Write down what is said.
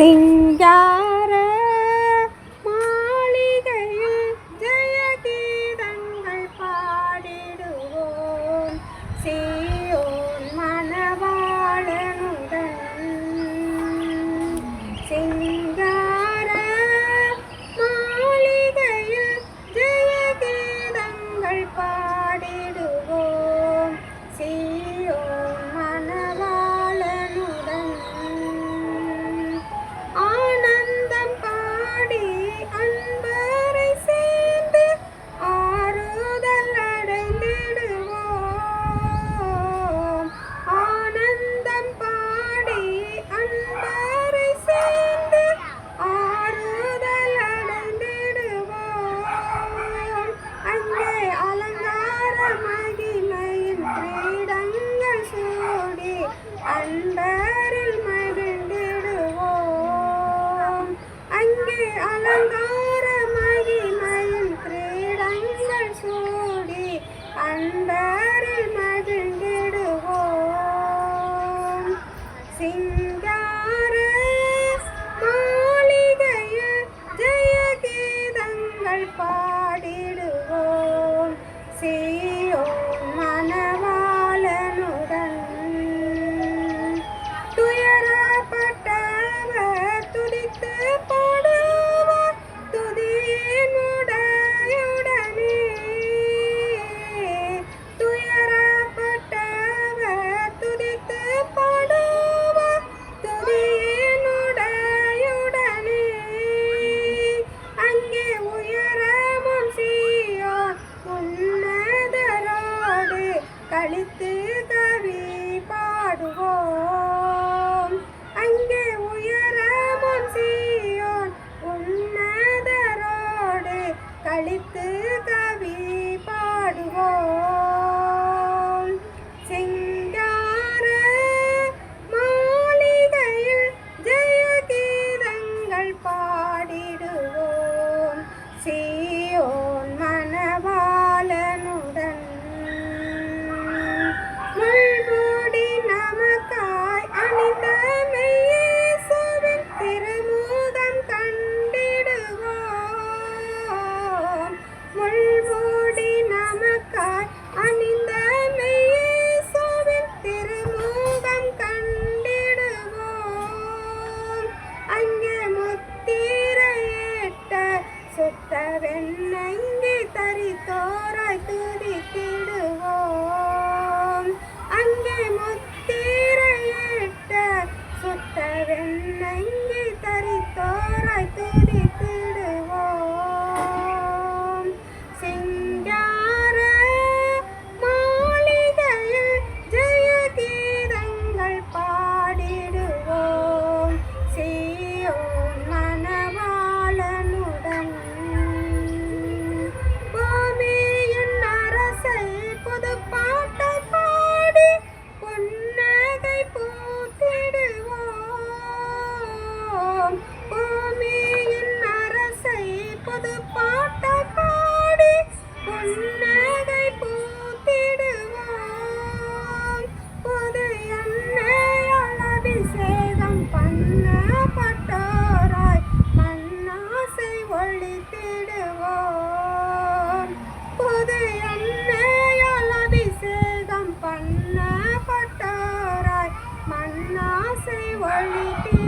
സിംഗാ and களித்து கவி பாடுவோம். அங்கே உயரமும் சீயோன் உன்னதரோடு களித்து முள்மூடி நமக்காய் அணிந்த மெய்யேசோவின் திருமுகம் கண்டிடுவோம். அங்கே முத்திரையேட்ட சுத்த வெண்ணங்கி தரித்தோராய் துதித்திடுவோம். அங்கே முத்திரையேட்ட சுத்த அரசை புது பாட்ட பாடி புன்னகை பூ say worry.